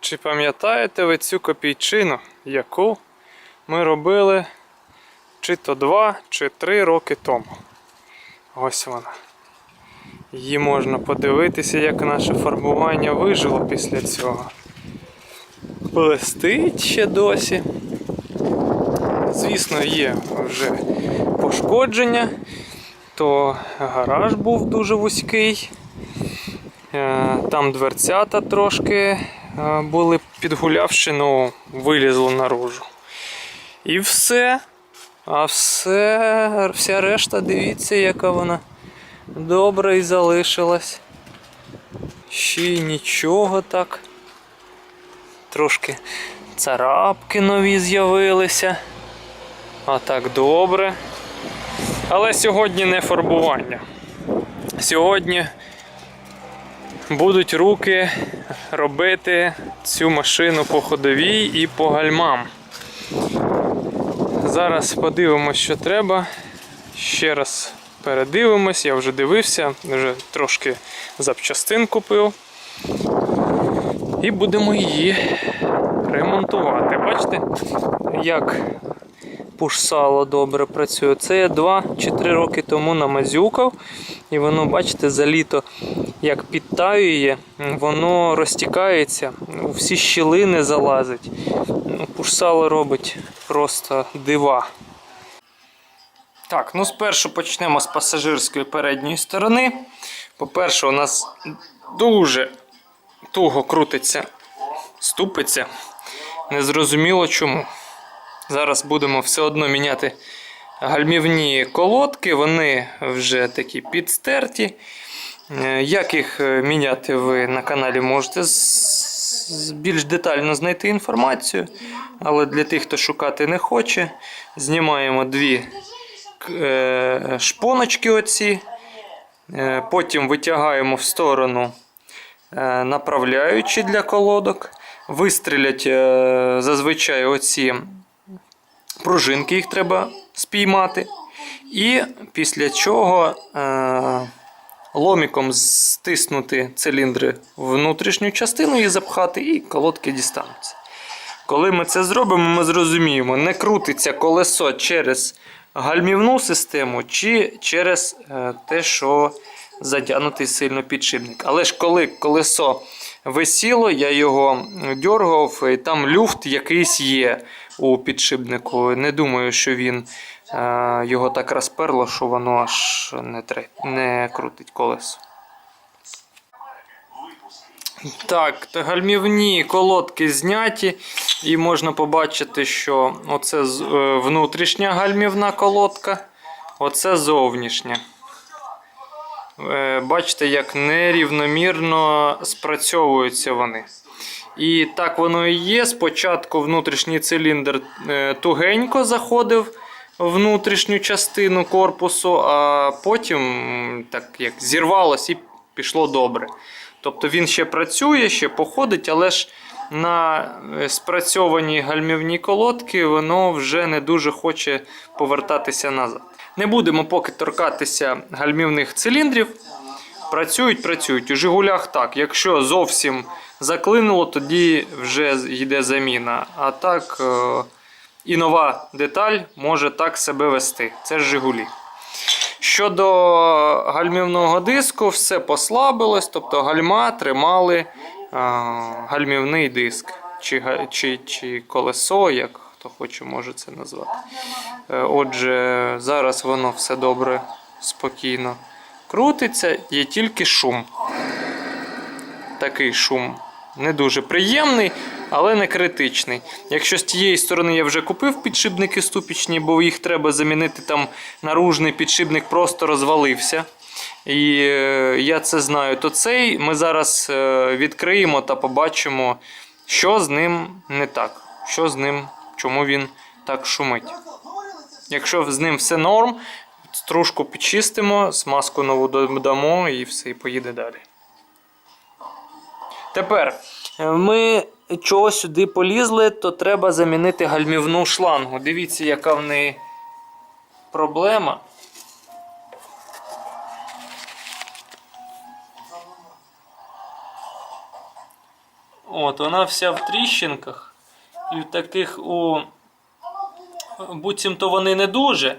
Чи пам'ятаєте ви цю копійчину, яку ми робили чи то два, чи три роки тому? Ось вона. Її можна подивитися, як наше фарбування вижило після цього. Блестить ще досі. Звісно, є вже пошкодження, то гараж був дуже вузький. Е, Там дверцята трошки були підгулявши, ну вилізло наружу. І все. А все, вся решта, дивіться, яка вона добра і залишилась. Ще й нічого так. Трошки царапки нові з'явилися. А так добре. Але сьогодні не фарбування. Сьогодні будуть руки робити цю машину по ходовій і по гальмам. Зараз подивимось, що треба. Ще раз передивимось, я вже дивився, вже трошки запчастин купив. І будемо її ремонтувати. Бачите, як пушсало добре працює. Це я 2 чи 3 роки тому намазюкав. І воно, бачите, за літо як підтаює, воно розтікається, у всі щілини залазить. Ну, Пушсало робить просто дива. Так, ну спершу почнемо з пасажирської передньої сторони. По-перше, у нас дуже туго крутиться, ступиться. Незрозуміло чому. Зараз будемо все одно міняти гальмівні колодки, вони вже такі підстерті. Е, Як їх е, міняти, ви на каналі можете більш детально знайти інформацію. Але для тих, хто шукати не хоче, знімаємо дві е, шпоночки оці. Потім витягаємо в сторону направляючі для колодок. Вистрілять зазвичай оці пружинки, їх треба спіймати. І після чого ломіком стиснути циліндри внутрішню частину і запхати, і колодки дістануться. Коли ми це зробимо, ми зрозуміємо, не крутиться колесо через гальмівну систему чи через е, те, що затягнутий сильно підшипник. Але ж коли колесо висіло, я його дергав, і там люфт якийсь є у підшипнику. Не думаю, що він його так розперло, що воно аж не, тре- не крутить колесо. Так, гальмівні колодки зняті, і можна побачити, що оце е, внутрішня гальмівна колодка, оце зовнішня. Е, Бачите, як нерівномірно спрацьовуються вони. І так воно і є. Спочатку внутрішній циліндр е, тугенько заходив внутрішню частину корпусу, а потім так як зірвалось і пішло добре. Тобто він ще працює, ще походить, але ж на е, спрацьованій гальмівній колодки воно вже не дуже хоче повертатися назад. Не будемо поки торкатися гальмівних циліндрів. Працюють, працюють. У Жигулях так. Якщо зовсім заклинуло, тоді вже йде заміна. А так е, і нова деталь може так себе вести. Це ж Жигулі. Щодо гальмівного диску, все послабилось, тобто гальма тримали е, гальмівний диск, чи, чи, чи колесо, як хто хоче, може це назвати. Е, Отже, зараз воно все добре, спокійно крутиться, є тільки шум. Такий шум не дуже приємний, але не критичний. Якщо з тієї сторони я вже купив підшипники ступічні, бо їх треба замінити, там наружний підшипник просто розвалився. І е, я це знаю, то цей ми зараз е, відкриємо та побачимо, що з ним не так, що з ним, чому він так шумить. Якщо з ним все норм, стружку підчистимо, смазку нову додамо і все, і поїде далі. Тепер е, ми чого сюди полізли, то треба замінити гальмівну шлангу. Дивіться, яка в неї проблема. От, вона вся в тріщинках. І в таких у. Буцімто вони не дуже,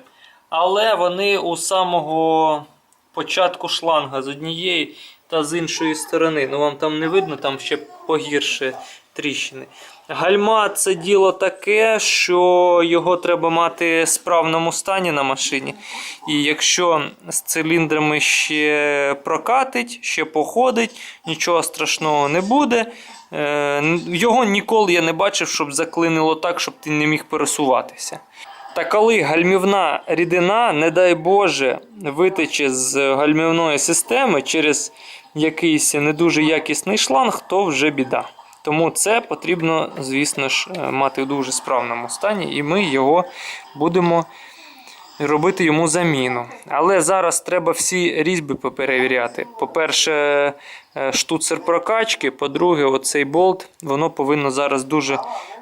але вони у самого початку шланга з однієї та з іншої сторони. Ну вам там не видно, там ще погірше тріщини. Гальма це діло таке, що його треба мати в справному стані на машині. І якщо з циліндрами ще прокатить, ще походить, нічого страшного не буде. Е, Його ніколи я не бачив, щоб заклинило так, щоб ти не міг пересуватися. Та коли гальмівна рідина, не дай Боже, витече з гальмівної системи через якийсь не дуже якісний шланг, то вже біда. Тому це потрібно, звісно ж, е, мати в дуже справному стані, і ми його будемо робити йому заміну. Але зараз треба всі різьби поперевіряти. По-перше, е, штуцер прокачки, по-друге, оцей болт, воно повинно зараз дуже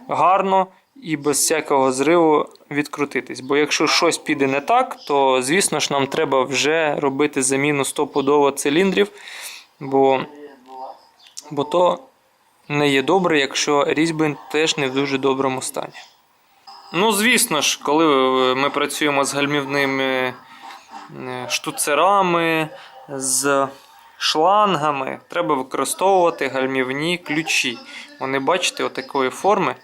гарно і без всякого зриву відкрутитись. Бо якщо щось піде не так, то звісно ж нам треба вже робити заміну стопудово циліндрів, бо, бо то не є добре, якщо різьби теж не в дуже доброму стані. Ну, звісно ж, коли ми працюємо з гальмівними е, штуцерами, з шлангами, треба використовувати гальмівні ключі. Вони, бачите, отакої форми.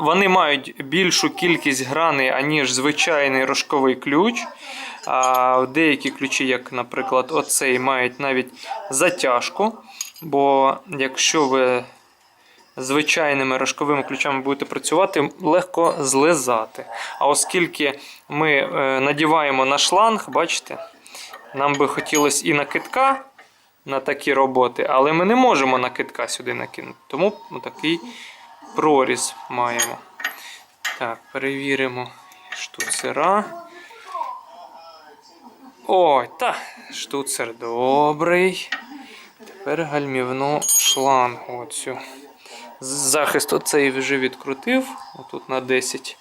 Вони мають більшу кількість граней, аніж звичайний рожковий ключ. А деякі ключі, як, наприклад, оцей, мають навіть затяжку. Бо якщо ви звичайними рожковими ключами будете працювати, легко злизати. А оскільки ми е, надіваємо на шланг, бачите, нам би хотілося і накидка на такі роботи, але ми не можемо накидка сюди накинути. Тому такий проріз маємо. Так, перевіримо штуцера. Ой, та, штуцер добрий. Тепер гальмівну шлангу оцю. Захист оцей вже відкрутив. Отут на 10.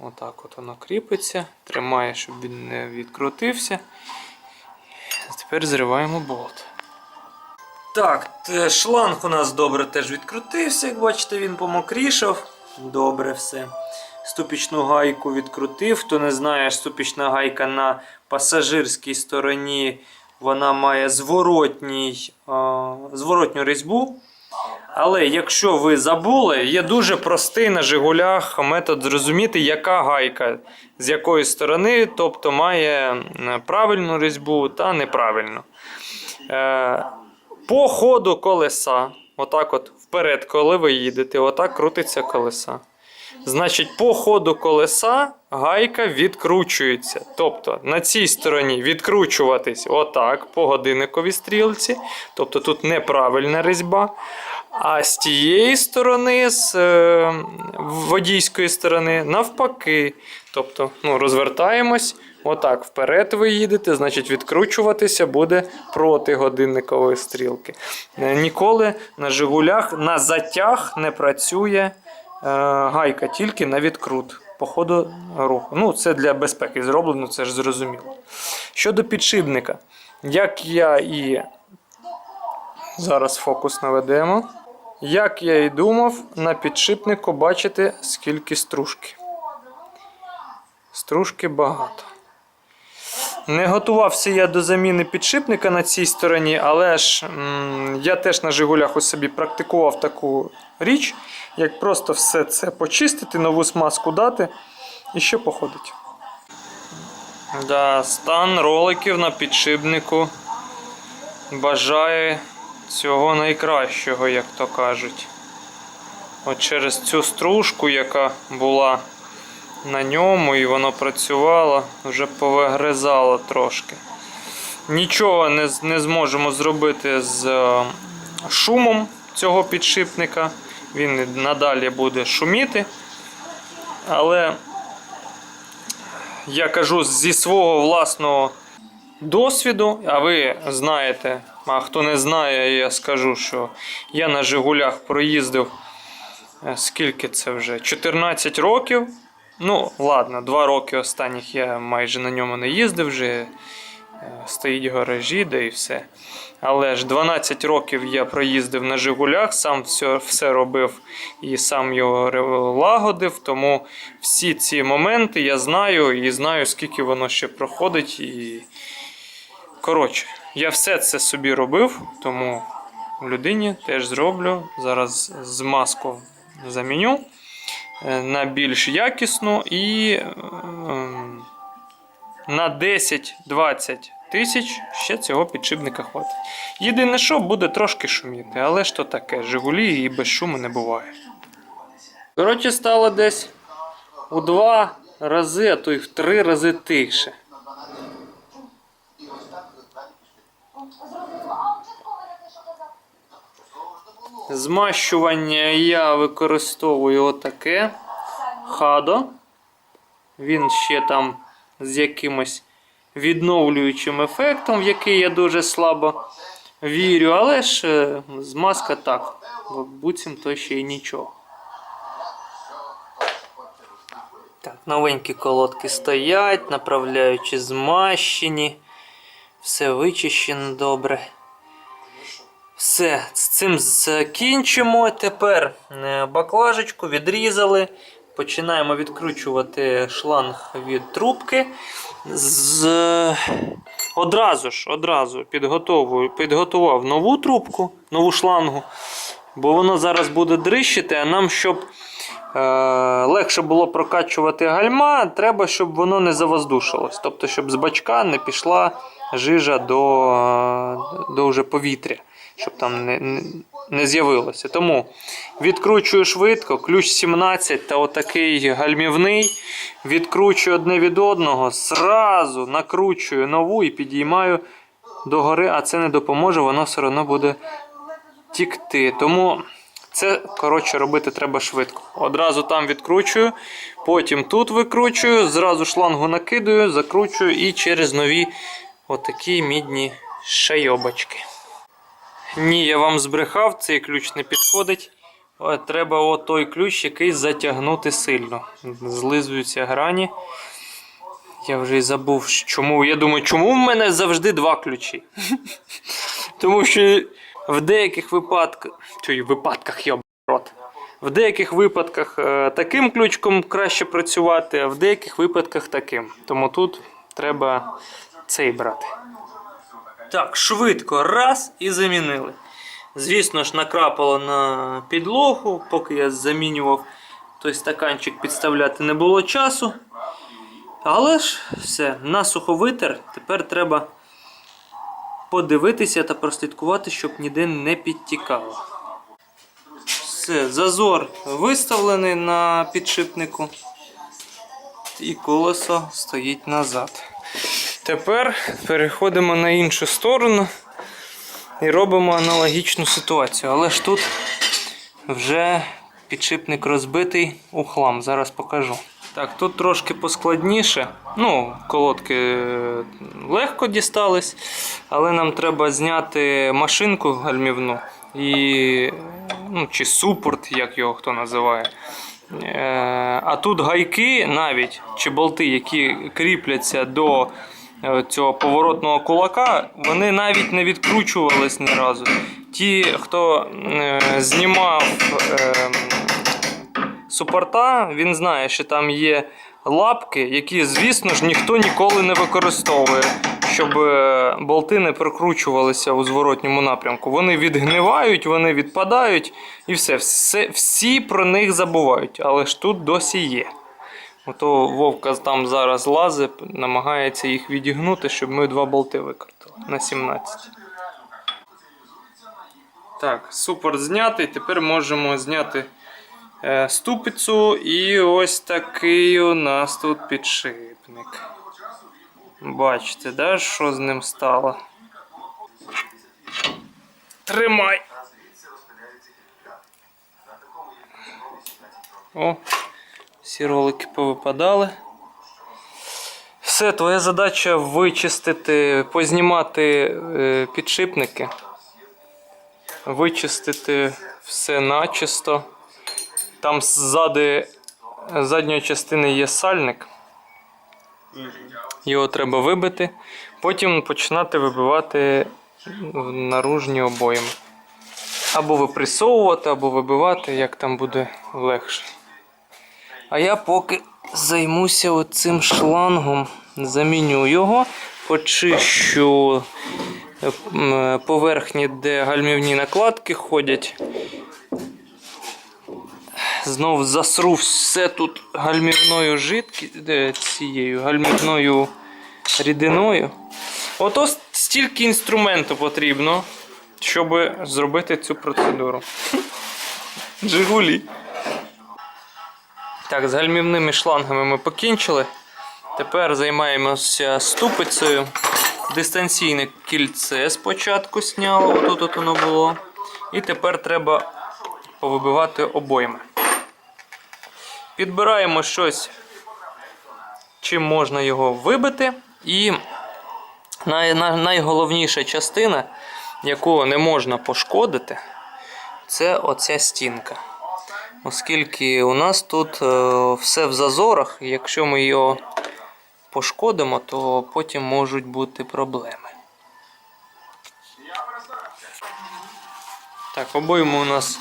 Отак от воно кріпиться. Тримає, щоб він не відкрутився. Тепер зриваємо болт. Так, шланг у нас добре теж відкрутився, як бачите, він помокрішав. Добре все. Ступічну гайку відкрутив. Хто не знає, ступічна гайка на пасажирській стороні вона має зворотній, зворотню різьбу. Але якщо ви забули, є дуже простий на Жигулях метод зрозуміти, яка гайка з якої сторони, тобто має правильну різьбу та неправильну. Е, по ходу колеса, отак от вперед, коли ви їдете, отак крутиться колеса. Значить, по ходу колеса гайка відкручується. Тобто на цій стороні відкручуватись отак по годинниковій стрілці. Тобто тут неправильна різьба. А з тієї сторони, з е, водійської сторони, навпаки. Тобто, ну, розвертаємось. Отак вперед ви їдете, значить відкручуватися буде проти годинникової стрілки. Е, Ніколи на Жигулях на затяг не працює гайка, тільки на відкрут по ходу руху. Ну, це для безпеки зроблено, це ж зрозуміло. Щодо підшипника, як я і зараз фокус наведемо. Як я і думав, на підшипнику бачите, скільки стружки. Стружки багато. Не готувався я до заміни підшипника на цій стороні, але ж м, я теж на Жигулях у собі практикував таку річ, як просто все це почистити, нову смазку дати і ще походить. Да, стан роликів на підшипнику бажає цього найкращого, як то кажуть. От через цю стружку, яка була на ньому і воно працювало, вже повигризало трошки. Нічого не, не зможемо зробити з е, шумом цього підшипника. Він надалі буде шуміти. Але я кажу зі свого власного досвіду, а ви знаєте, а хто не знає, я скажу, що я на Жигулях проїздив е, скільки це вже? 14 років. Ну, ладно, 2 роки останніх я майже на ньому не їздив вже. е, стоїть гаражі, да і все. Але ж 12 років я проїздив на Жигулях, сам все, все робив і сам його лагодив. Тому всі ці моменти я знаю і знаю, скільки воно ще проходить. І... Коротше, я все це собі робив, тому людині теж зроблю. Зараз змазку заміню на більш якісну і ем, на 10-20 тисяч ще цього підшипника хватить. Єдине, що буде трошки шуміти, але ж то таке, Жигулі і без шуму не буває. Коротше, стало десь у два рази, а то й в три рази тихше. Зрозуміло, а участковий на те, що казав? Змащування я використовую отаке хадо. Він ще там з якимось відновлюючим ефектом, в який я дуже слабо вірю, але ж е, змазка так. бо Буцімто ще й нічого. Так, новенькі колодки стоять, направляючи змащені. Все вичищено добре. Все, з цим закінчимо. Тепер е, баклажечку відрізали. Починаємо відкручувати шланг від трубки. З... Одразу ж одразу підготував нову трубку, нову шлангу, бо воно зараз буде дрищити, а нам, щоб е, легше було прокачувати гальма, треба, щоб воно не завоздушилось. Тобто, щоб з бачка не пішла жижа до, до вже повітря, щоб там не, не, з'явилося. Тому відкручую швидко, ключ 17 та отакий гальмівний. Відкручую одне від одного, зразу накручую нову і підіймаю догори, а це не допоможе, воно все одно буде тікти. Тому це, коротше, робити треба швидко. Одразу там відкручую, потім тут викручую, зразу шлангу накидаю, закручую і через нові отакі мідні шайобочки. Ні, я вам збрехав, цей ключ не підходить. О, Треба от той ключ, який затягнути сильно. Злизуються грані. Я вже й забув, чому. Я думаю, чому в мене завжди два ключі? Тому що в деяких випадках. Чуй, випадках йоб рот. В деяких випадках е, таким ключком краще працювати, а в деяких випадках таким. Тому тут треба цей брати. Так, швидко раз і замінили. Звісно ж, накрапало на підлогу, поки я замінював той стаканчик, підставляти не було часу. Але ж все, насухо витер. Тепер треба подивитися та прослідкувати, щоб ніде не підтікало. Все, зазор виставлений на підшипнику. І колесо стоїть назад. Тепер переходимо на іншу сторону і робимо аналогічну ситуацію. Але ж тут вже підшипник розбитий у хлам. Зараз покажу. Так, тут трошки поскладніше. Ну, колодки е, легко дістались, але нам треба зняти машинку гальмівну і, ну, чи супорт, як його хто називає. Е, А тут гайки навіть чи болти, які кріпляться до цього поворотного кулака, вони навіть не відкручувались ні разу. Ті, хто е, знімав е, супорта, він знає, що там є лапки, які, звісно ж, ніхто ніколи не використовує, щоб е, болти не прокручувалися у зворотньому напрямку. Вони відгнивають, вони відпадають і все. все всі про них забувають, але ж тут досі є. Ото Вовка там зараз лазить, намагається їх відігнути, щоб ми два болти викрутили на 17. Так, супорт знятий. Тепер можемо зняти е, ступицю. І ось такий у нас тут підшипник. Бачите, да, що з ним стало? Тримай! О, всі ролики повипадали. Все, твоя задача вичистити, познімати е, підшипники, вичистити все начисто. Там ззади задньої частини є сальник. Його треба вибити, потім починати вибивати наружні обойми. Або випресовувати, або вибивати, як там буде легше. А я поки займуся оцим шлангом, заміню його, почищу поверхні, де гальмівні накладки ходять. Знов засру все тут гальмівною жидкі... цією гальмівною рідиною. Ото стільки інструменту потрібно, щоб зробити цю процедуру. Жигулі. Так, з гальмівними шлангами ми покінчили. Тепер займаємося ступицею. Дистанційне кільце спочатку сняло, отут от воно було. І тепер треба повибивати обойми. Підбираємо щось, чим можна його вибити. І най, най, найголовніша частина, яку не можна пошкодити, це оця стінка. Оскільки у нас тут е, все в зазорах, якщо ми його пошкодимо, то потім можуть бути проблеми. Так, обойми у нас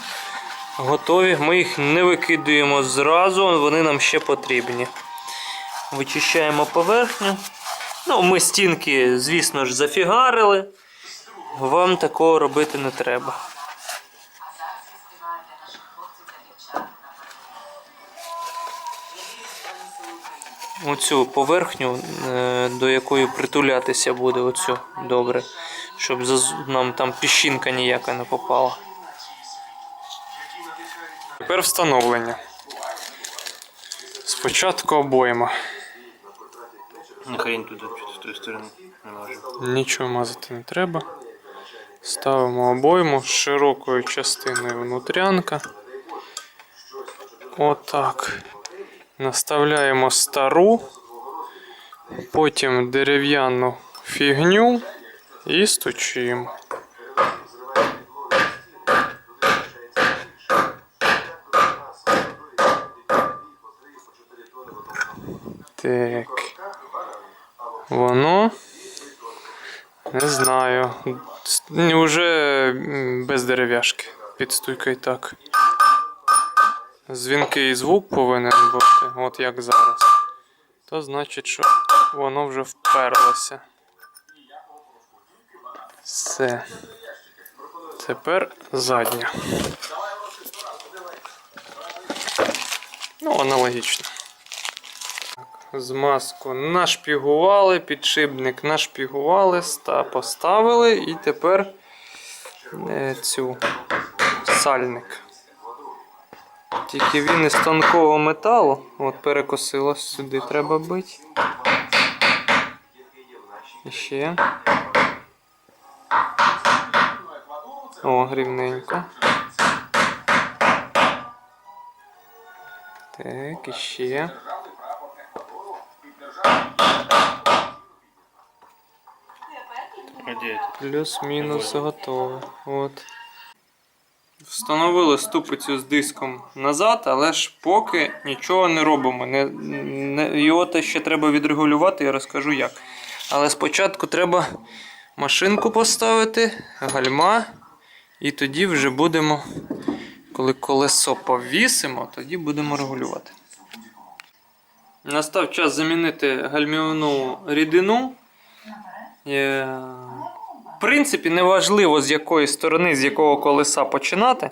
готові. Ми їх не викидуємо зразу, вони нам ще потрібні. Вичищаємо поверхню. Ну, ми стінки, звісно ж, зафігарили. Вам такого робити не треба. Оцю поверхню, е, до якої притулятися буде, оцю добре, щоб нам там піщинка ніяка не попала. Тепер встановлення. Спочатку обойма. Нахрен туди, з тої сторони не можу. Нічого мазати не треба. Ставимо обойму з широкою частиною внутрянка. Отак. Наставляємо стару, потім дерев'яну фігню і стучимо. Так. Воно. Не знаю. Уже без дерев'яшки. Під стуйкою так. Дзвінкий звук повинен бути, от як зараз. То значить, що воно вже вперлося. Все. Тепер задня. Ну, аналогічно. Змазку нашпігували, підшипник нашпігували, ста поставили і тепер е, цю сальник. Тільки він із тонкого металу, от перекосилось сюди треба бити. І ще. О, рівненько. Так, і ще. Плюс-мінус готове. От. Встановили ступицю з диском назад, але ж поки нічого не робимо. Не, не, його те ще треба відрегулювати, я розкажу як. Але спочатку треба машинку поставити, гальма, і тоді вже будемо, коли колесо повісимо, тоді будемо регулювати. Настав час замінити гальмівну рідину. В принципі, неважливо з якої сторони, з якого колеса починати,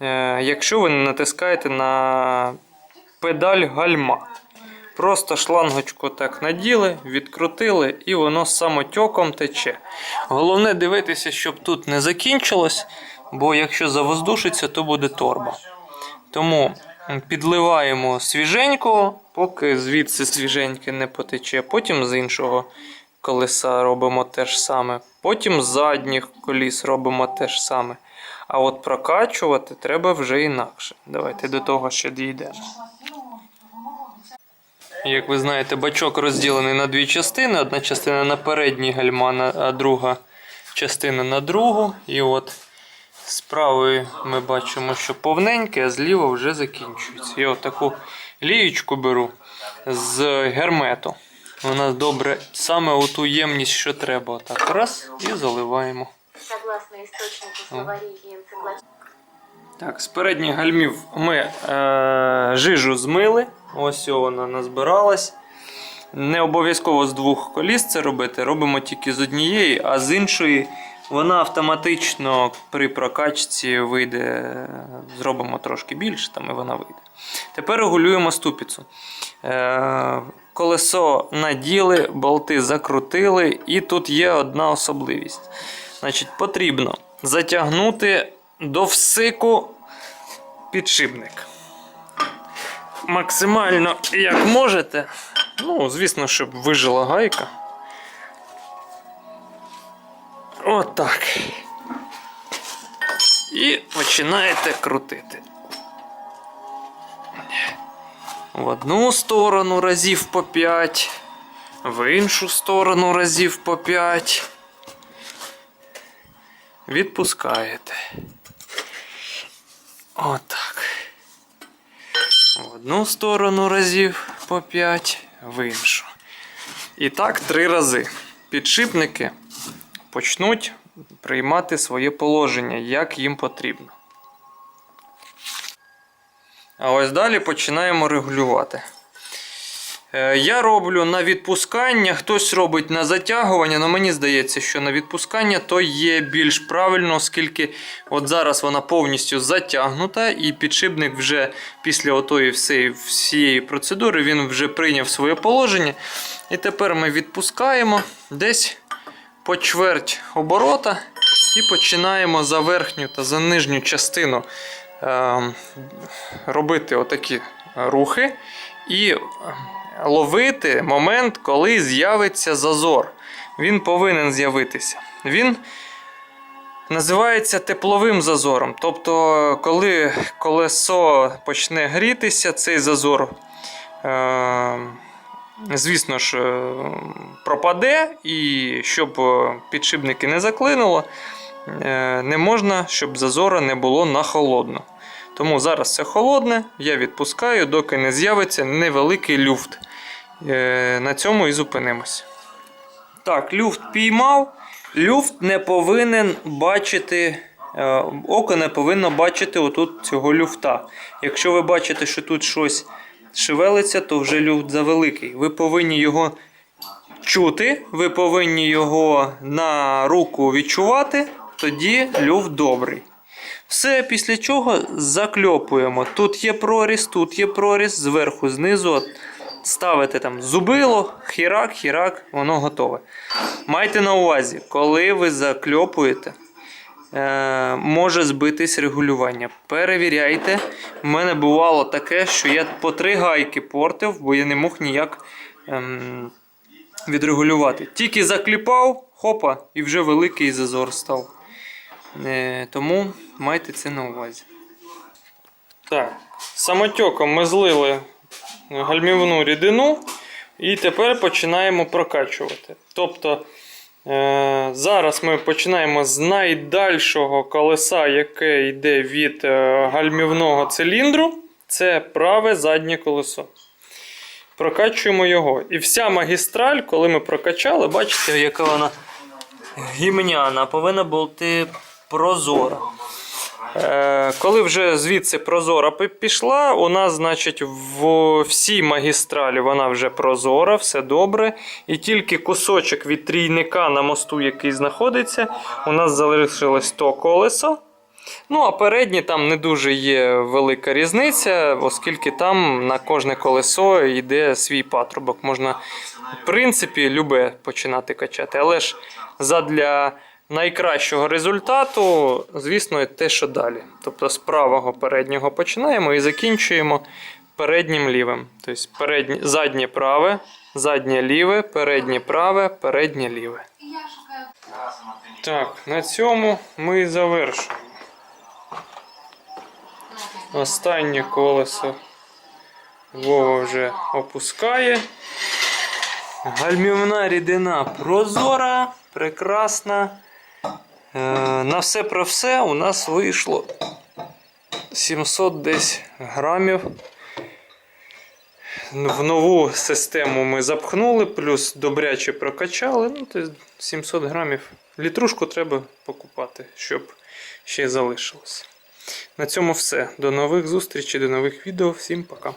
е, якщо ви не натискаєте на педаль гальма. Просто шлангочку так наділи, відкрутили і воно самотьоком тече. Головне дивитися, щоб тут не закінчилось, бо якщо завоздушиться, то буде торба. Тому підливаємо свіженького, поки звідси свіженьке не потече. Потім з іншого колеса робимо те ж саме. Потім з задніх коліс робимо те ж саме. А от прокачувати треба вже інакше. Давайте до того ще дійдемо. Як ви знаєте, бачок розділений на дві частини. Одна частина на передній гальма, а друга частина на другу. І от з правої ми бачимо, що повненьке, а зліва вже закінчується. Я отаку лієчку беру з гермету. Вона добре саме у ту ємність, що треба. Так, раз і заливаємо. Так, з передніх гальмів ми е, жижу змили. Ось вона назбиралась. Не обов'язково з двох коліс це робити, робимо тільки з однієї, а з іншої вона автоматично при прокачці вийде, зробимо трошки більше, там і вона вийде. Тепер регулюємо ступицю. Е, колесо наділи, болти закрутили, і тут є одна особливість. Значить, потрібно затягнути до всику підшипник. Максимально як можете. Ну, звісно, щоб вижила гайка. Отак. І починаєте крутити. В одну сторону разів по 5, в іншу сторону разів по 5. Відпускаєте. Отак. В одну сторону разів по 5, в іншу. І так три рази. Підшипники почнуть приймати своє положення, як їм потрібно. А ось далі починаємо регулювати. Е, Я роблю на відпускання, хтось робить на затягування, але мені здається, що на відпускання то є більш правильно, оскільки от зараз вона повністю затягнута, і підшипник вже після отої всієї, всієї процедури він вже прийняв своє положення. І тепер ми відпускаємо десь по чверть оборота і починаємо за верхню та за нижню частину робити отакі рухи і ловити момент, коли з'явиться зазор. Він повинен з'явитися. Він називається тепловим зазором. Тобто, коли колесо почне грітися, цей зазор, е, звісно ж, е, пропаде, і щоб е, підшипники не заклинуло, не можна, щоб зазора не було на холодно. Тому зараз це холодне, я відпускаю, доки не з'явиться невеликий люфт. Е, На цьому і зупинимось. Так, люфт піймав. Люфт не повинен бачити. е, Око не повинно бачити отут цього люфта. Якщо ви бачите, що тут щось шевелиться, то вже люфт завеликий. Ви повинні його чути, ви повинні його на руку відчувати, тоді люфт добрий. Все, після чого закльопуємо. Тут є проріз, тут є проріз, зверху, знизу. От Ставите там зубило, хірак, хірак, воно готове. Майте на увазі, коли ви закльопуєте, е, може збитись регулювання. Перевіряйте. У мене бувало таке, що я по три гайки портив, бо я не мог ніяк ем, відрегулювати. Тільки закліпав, хопа, і вже великий зазор став. Е, тому майте це на увазі. Так, самотьоком ми злили гальмівну рідину і тепер починаємо прокачувати. Тобто е, зараз ми починаємо з найдальшого колеса, яке йде від е, гальмівного циліндру. Це праве заднє колесо. Прокачуємо його. І вся магістраль, коли ми прокачали, бачите, яка вона гімняна, повинна бути прозора. Е, коли вже звідси прозора пішла, у нас, значить, в всій магістралі вона вже прозора, все добре. І тільки кусочок від трійника на мосту, який знаходиться, у нас залишилось то колесо. Ну, а передні там не дуже є велика різниця, оскільки там на кожне колесо йде свій патрубок. Можна, в принципі, любе починати качати. Але ж задля найкращого результату, звісно, те, що далі. Тобто з правого переднього починаємо і закінчуємо переднім лівим. Тобто переднє, заднє праве, заднє ліве, переднє праве, переднє ліве. Так, на цьому ми і завершуємо. Останнє колесо Вова вже опускає. Гальмівна рідина прозора, прекрасна. Е, на все про все у нас вийшло 700 десь грамів. в нову систему ми запхнули, плюс добряче прокачали. Ну, то 700 грамів. Літрушку треба покупати, щоб ще залишилось. На цьому все. До нових зустрічей, до нових відео. Всім пока.